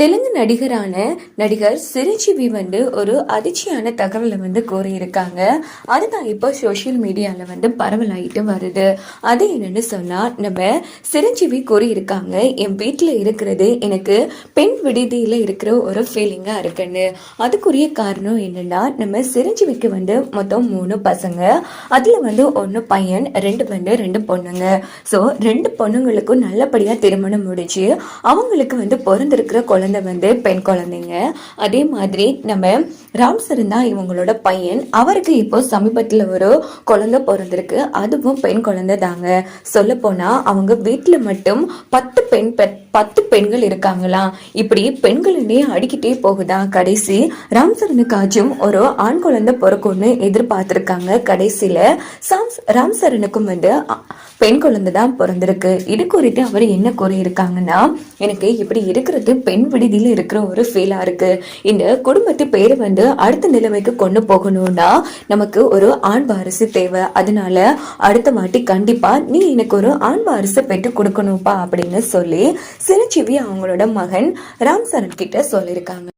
தெலுங்கு நடிகரான நடிகர் சிரஞ்சீவி வந்து ஒரு அதிர்ச்சியான தகவலை வந்து கூறியிருக்காங்க. அதுதான் இப்போ சோஷியல் மீடியாவில் வந்து பரவலாயிட்டு வருது. அது என்னன்னு சொன்னால் நம்ம சிரஞ்சீவி கூறியிருக்காங்க என் வீட்டில் இருக்கிறது எனக்கு பெண் விடுதியில் இருக்கிற ஒரு ஃபீலிங்காக இருக்குன்னு. அதுக்குரிய காரணம் என்னென்னா நம்ம சிரஞ்சீவிக்கு வந்து மொத்தம் மூணு பசங்க. அதில் வந்து ஒன்று பையன் ரெண்டு வந்து ரெண்டு பொண்ணுங்க. ஸோ ரெண்டு பொண்ணுங்களுக்கும் நல்லபடியாக திருமணம் முடிச்சு அவங்களுக்கு வந்து பிறந்திருக்கிற குழந்தை வந்து பெண் குழந்தைங்க. அதே மாதிரி நம்ம ராம் சரண் தான் இவங்களோட பையன். அவருக்கு இப்போ சமீபத்தில் ஒரு குழந்தை பிறந்திருக்கு. அதுவும் பெண் குழந்தை தாங்க. சொல்ல அவங்க வீட்டில் மட்டும் பத்து பெண் பெ பத்து பெண்கள் இருக்காங்களாம். இப்படி பெண்களிலே அடிக்கிட்டே போகுதா கடைசி? ராம் சரணுக்காச்சும் ஒரு ஆண் குழந்தை பிறக்கும்னு எதிர்பார்த்துருக்காங்க கடைசியில். சாம் ராம் சரணுக்கும் வந்து பெண் குழந்தை தான் பிறந்திருக்கு. இது குறித்து அவர் என்ன கூறியிருக்காங்கன்னா எனக்கு இப்படி இருக்கிறது பெண் விடுதியில் இருக்கிற ஒரு ஃபீலாக இருக்குது இந்த குடும்பத்து பேர் வந்து அடுத்த நிலைமைக்கு கொண்டு போகணும்னா நமக்கு ஒரு ஆண் வாரிசு தேவை. அதனால அடுத்த வாட்டி கண்டிப்பா நீ எனக்கு ஒரு ஆண் வாரிசு பெற்று கொடுக்கணும்ப்பா அப்படின்னு சொல்லி சிரஞ்சீவி அவங்களோட மகன் ராம் சரண் கிட்ட சொல்லியிருக்காங்க.